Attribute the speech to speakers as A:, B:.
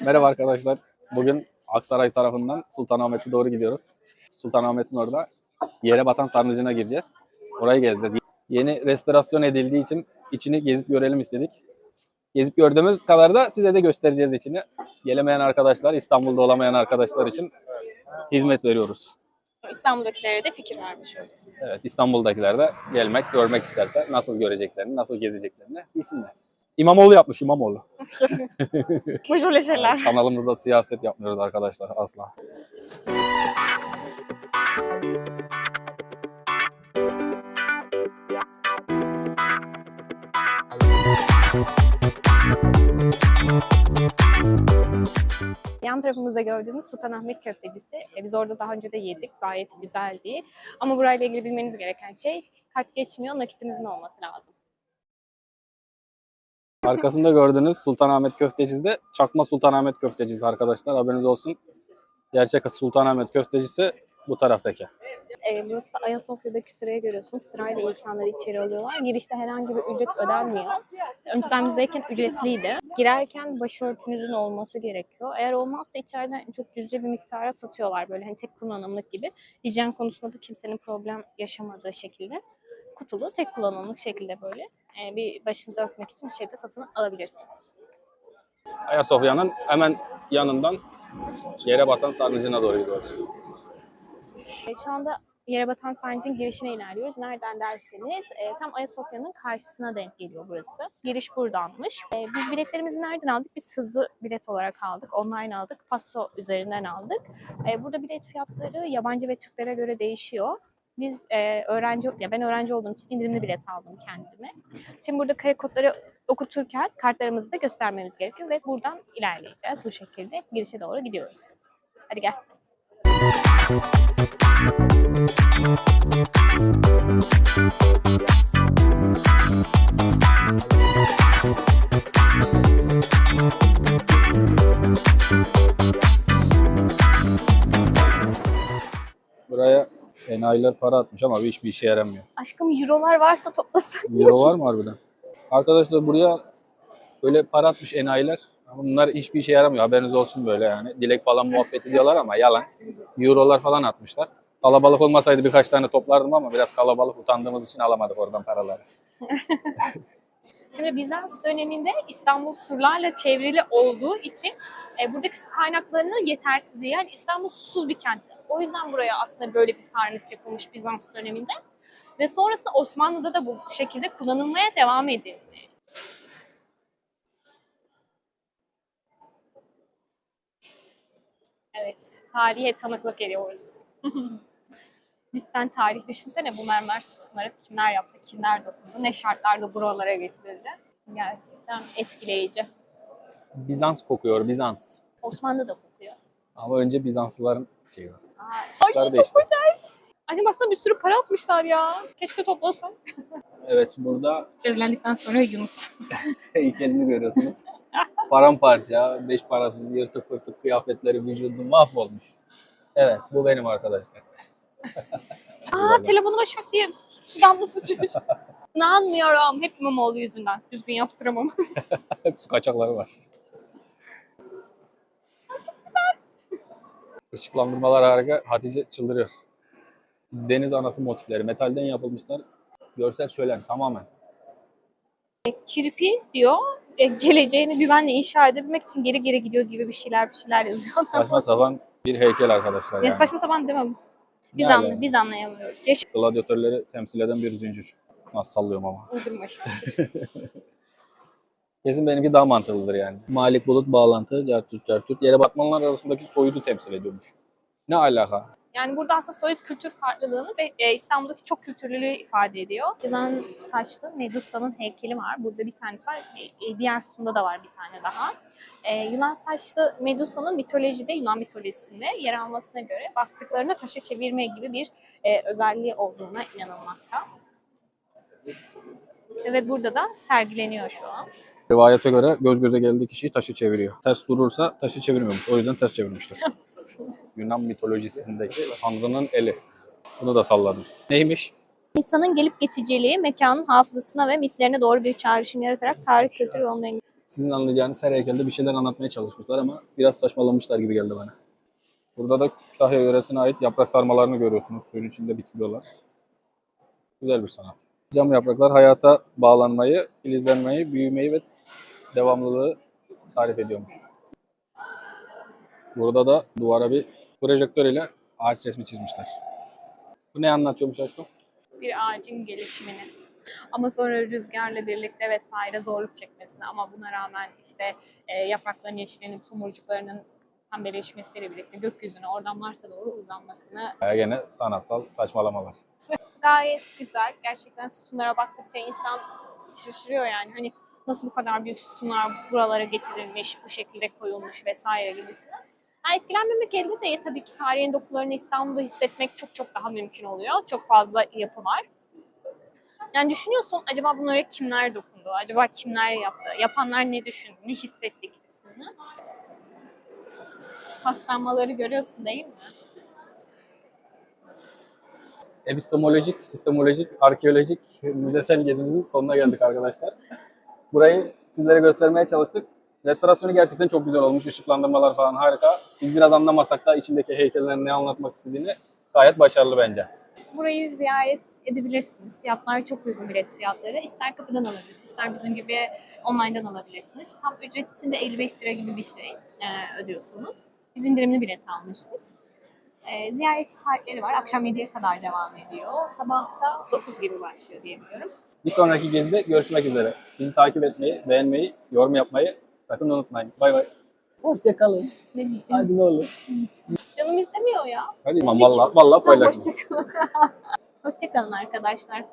A: Merhaba arkadaşlar. Bugün Aksaray tarafından Sultanahmet'e doğru gidiyoruz. Sultanahmet'in orada yere batan sarnıcına gireceğiz. Orayı gezeceğiz. Yeni restorasyon edildiği için içini gezip görelim istedik. Gezip gördüğümüz kadar da size de göstereceğiz içini. Gelemeyen arkadaşlar, İstanbul'da olamayan arkadaşlar için hizmet veriyoruz.
B: İstanbul'dakilere de fikir vermiş oluruz.
A: Evet, İstanbul'dakiler de gelmek, görmek isterse nasıl göreceklerini, nasıl gezeceklerini bilsinler. İmamoğlu yapmış, İmamoğlu.
B: Buyur öyle şeyler.
A: Kanalımızda siyaset yapmıyoruz arkadaşlar asla.
B: Yan tarafımızda gördüğümüz Sultanahmet Köftecisi. E, biz orada daha önce de yedik. Gayet güzeldi. Ama burayla ilgili bilmeniz gereken şey kart geçmiyor, nakitinizin olması lazım.
A: Arkasında gördüğünüz Sultanahmet Köftecisi de çakma Sultanahmet Köftecisi arkadaşlar haberiniz olsun. Gerçek Sultanahmet Köftecisi bu taraftaki.
B: E, burası da Ayasofya'daki sıraya görüyorsunuz. Sırayla insanları içeri alıyorlar. Girişte herhangi bir ücret ödenmiyor. Önceden bizdeyken ücretliydi. Girerken başörtünüzün olması gerekiyor. Eğer olmazsa içeriden çok cüzi bir miktara satıyorlar böyle hani tek kullanımlık gibi. Hijyen konusunda da kimsenin problem yaşamadığı şekilde kutulu tek kullanımlık şekilde böyle e, bir başınıza örtmek için bir şey de satın alabilirsiniz.
A: Ayasofya'nın hemen yanından yere batan sarnıcına doğru gidiyoruz.
B: E, Şu anda yere batan sarnıcın girişine ilerliyoruz. Nereden derseniz e, tam Ayasofya'nın karşısına denk geliyor burası. Giriş buradanmış. E, biz biletlerimizi nereden aldık? Biz hızlı bilet olarak aldık. Online aldık. Passo üzerinden aldık. E, burada bilet fiyatları yabancı ve Türklere göre değişiyor. Biz e, öğrenci, ya ben öğrenci olduğum için indirimli bilet aldım kendime. Şimdi burada kare kodları okuturken kartlarımızı da göstermemiz gerekiyor ve buradan ilerleyeceğiz bu şekilde. Girişe doğru gidiyoruz. Hadi gel.
A: Buraya enayiler para atmış ama hiçbir işe yaramıyor.
B: Aşkım eurolar varsa toplasın.
A: Euro var mı harbiden? Arkadaşlar buraya böyle para atmış enayiler. Bunlar hiçbir işe yaramıyor. Haberiniz olsun böyle yani. Dilek falan muhabbet ediyorlar ama yalan. Eurolar falan atmışlar. Kalabalık olmasaydı birkaç tane toplardım ama biraz kalabalık utandığımız için alamadık oradan paraları.
B: Şimdi Bizans döneminde İstanbul surlarla çevrili olduğu için e, buradaki su kaynaklarının yetersizliği yani İstanbul susuz bir kent. O yüzden buraya aslında böyle bir sarnıç yapılmış Bizans döneminde. Ve sonrasında Osmanlı'da da bu şekilde kullanılmaya devam edildi. Evet, tarihe tanıklık ediyoruz. Cidden tarih düşünsene bu mermer sütunları kimler yaptı, kimler dokundu, ne şartlarda buralara getirildi. Gerçekten etkileyici.
A: Bizans kokuyor, Bizans.
B: Osmanlı da kokuyor.
A: Ama önce Bizanslıların şeyi var.
B: Ay çok güzel. Acaba baksana bir sürü para atmışlar ya. Keşke toplasın.
A: Evet burada
B: Evlendikten sonra Yunus.
A: heykelini görüyorsunuz. Paramparça, beş parasız, yırtık pırtık kıyafetleri vücudu mahvolmuş. Evet bu benim arkadaşlar.
B: Aa telefonuma şak diye damla sıçramış. İnanmıyorum. Hep İmamoğlu yüzünden. Düzgün yaptıramam.
A: Hepsi kaçakları var. Işıklandırmalar harika. Hatice çıldırıyor. Deniz anası motifleri. Metalden yapılmışlar. Görsel şölen tamamen.
B: Kirpi diyor. e, Geleceğini güvenle inşa edebilmek için geri geri gidiyor gibi bir şeyler bir şeyler yazıyor.
A: Saçma sapan bir heykel arkadaşlar
B: Yani
A: yani.
B: saçma sapan demem. Biz,
A: Ne
B: anla,
A: alaka?
B: biz anlayamıyoruz. Yaş
A: Gladyatörleri temsil eden bir zincir. Nasıl sallıyorum ama.
B: uydurma.
A: Kesin benimki daha mantıklıdır yani. Malik bulut bağlantı, cartürt cartürt. Yere batmanlar arasındaki soyudu temsil ediyormuş. Ne alaka?
B: Yani burada aslında soyut kültür farklılığını ve e, İstanbul'daki çok kültürlülüğü ifade ediyor. Yılan saçlı Medusa'nın heykeli var. Burada bir tanesi var. E, e, diğer sütunda da var bir tane daha. E, yılan saçlı Medusa'nın mitolojide, Yunan mitolojisinde yer almasına göre baktıklarına taşı çevirme gibi bir e, özelliği olduğuna inanılmakta. Ve burada da sergileniyor şu an.
A: Rivayete göre göz göze geldiği kişiyi taşı çeviriyor. Ters durursa taşı çevirmiyormuş. O yüzden ters çevirmişler. Yunan mitolojisindeki Tanrı'nın eli. Bunu da salladım. Neymiş?
B: İnsanın gelip geçiciliği, mekanın hafızasına ve mitlerine doğru bir çağrışım yaratarak tarih kültür yoluna
A: Sizin anlayacağınız her heykelde bir şeyler anlatmaya çalışmışlar ama biraz saçmalamışlar gibi geldi bana. Burada da Kütahya yöresine ait yaprak sarmalarını görüyorsunuz. Suyun içinde bitiriyorlar. Güzel bir sanat. Cam yapraklar hayata bağlanmayı, filizlenmeyi, büyümeyi ve devamlılığı tarif ediyormuş. Burada da duvara bir projektör ile ağaç resmi çizmişler. Bu ne anlatıyormuş aşkım?
B: bir ağacın gelişimini. Ama sonra rüzgarla birlikte vesaire zorluk çekmesini ama buna rağmen işte e, yaprakların yeşillenip tomurcuklarının pembeleşmesiyle birlikte gökyüzüne oradan Mars'a doğru uzanmasını
A: Ya gene sanatsal saçmalamalar.
B: gayet güzel. Gerçekten sütunlara baktıkça insan şaşırıyor yani. Hani nasıl bu kadar büyük sütunlar buralara getirilmiş, bu şekilde koyulmuş vesaire gibisinden. Yani etkilenmemek elde değil. Tabii ki tarihin dokularını İstanbul'da hissetmek çok çok daha mümkün oluyor. Çok fazla yapı var. Yani düşünüyorsun acaba bunlara kimler dokundu? Acaba kimler yaptı? Yapanlar ne düşündü? Ne hissetti gibisinden. Paslanmaları görüyorsun değil mi?
A: Epistemolojik, sistemolojik, arkeolojik, müzesel gezimizin sonuna geldik arkadaşlar. Burayı sizlere göstermeye çalıştık. Restorasyonu gerçekten çok güzel olmuş. Işıklandırmalar falan harika. Biz biraz anlamasak da içindeki heykellerin ne anlatmak istediğini gayet başarılı bence.
B: Burayı ziyaret edebilirsiniz. Fiyatlar çok uygun bilet fiyatları. İster kapıdan alabilirsiniz, ister bizim gibi online'dan alabilirsiniz. Tam ücret için de 55 lira gibi bir şey e, ödüyorsunuz. Biz indirimli bilet almıştık. E, ziyaretçi saatleri var. Akşam 7'ye kadar devam ediyor. Sabah da 9 gibi başlıyor diyebiliyorum.
A: Bir sonraki gezide görüşmek üzere. Bizi takip etmeyi, beğenmeyi, yorum yapmayı sakın unutmayın. Bay bay. Hoşçakalın.
B: Ne diyeceğim?
A: Hadi ne olur.
B: Canım istemiyor ya.
A: Hadi valla valla paylaşın.
B: Hoşçakalın. Hoşçakalın arkadaşlar.